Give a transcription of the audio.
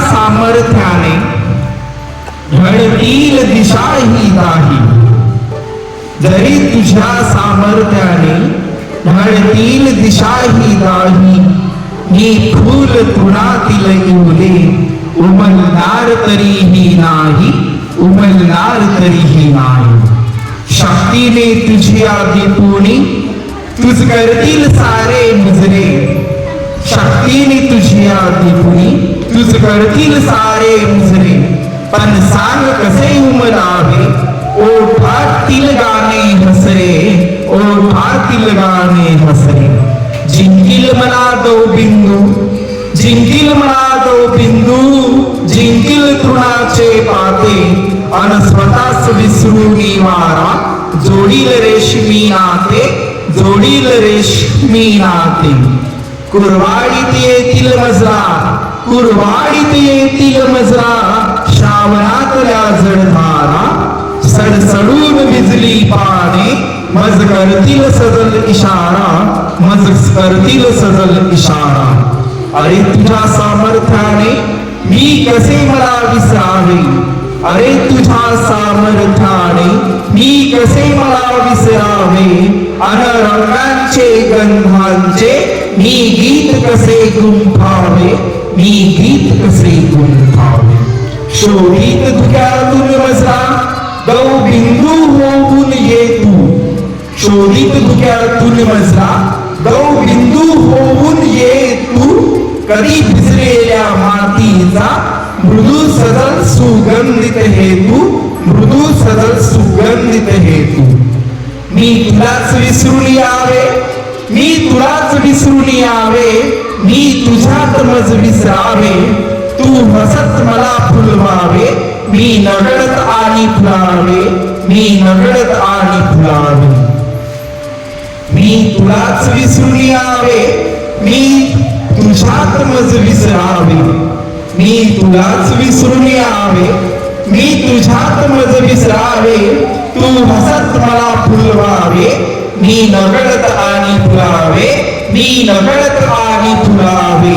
सामर्थ्याने घडतील दिशा ही नाही जरी तुझ्या सामर्थ्याने घडतील दिशा ही नाही मी फूल तुणातील येऊले उमलणार तरीही नाही उमलणार तरीही नाही. शक्तीने तुझी आधी पुणी तुझ करतील सारे मुजरे शक्तीने तुझी आधी तुझ करतील सारे मुजरे. पण सांग कसे उमरावे ओठातील गाणे हसरे. ओठातील गाणे हसरे. जिंकील मला दो बिंदू. जिंकील मला दो बिंदू. जिंकील तृणाचे पाते. अन स्वतःच विसरूनी वारा. जोडील रेशमी नाते. जोडील रेशमी नाते. कुरवाडीत येतील मजरा कुरवाडीत येतील मजरा श्रावणातल्या जडधारा सडसडून विजली पाने मज करतील सजल इशारा मज करतील सजल इशारा. अरे तुझ्या सामर्थ्याने मी कसे मला विसरावे? अरे तुझ्या सामर्थ्याने मी कसे मला विसरावे? अन रंगांचे गंधांचे मी गीत कसे गुंफावे मी गीत कसे गुंफावे शोधित धुक्यातून मजरा दौ बिंदू होऊन ये तू शोधित धुक्यातून मजरा दौ बिंदू होऊन ये तू कधी भिजलेल्या मातीचा मृदू सदल सुगंधित हेतू मृदू सदल सुगंधित हेतू मी तुलाच विसरून यावे विसरून यावे. मी तुझ्यात मज विसरावे तू हसत मला फुलवावे. मी नगडत आणि फुलावे. मी नगडत आणि फुलावे. मी तुलाच विसरून यावे. मी तुझ्यात मज विसरावे मी तुलाच विसरून यावे. मी तुझ्यात मज विसरावे तू हसत मला फुलवावे. मी नगडत आणि फुलावे मी नगडत आणि फुलावे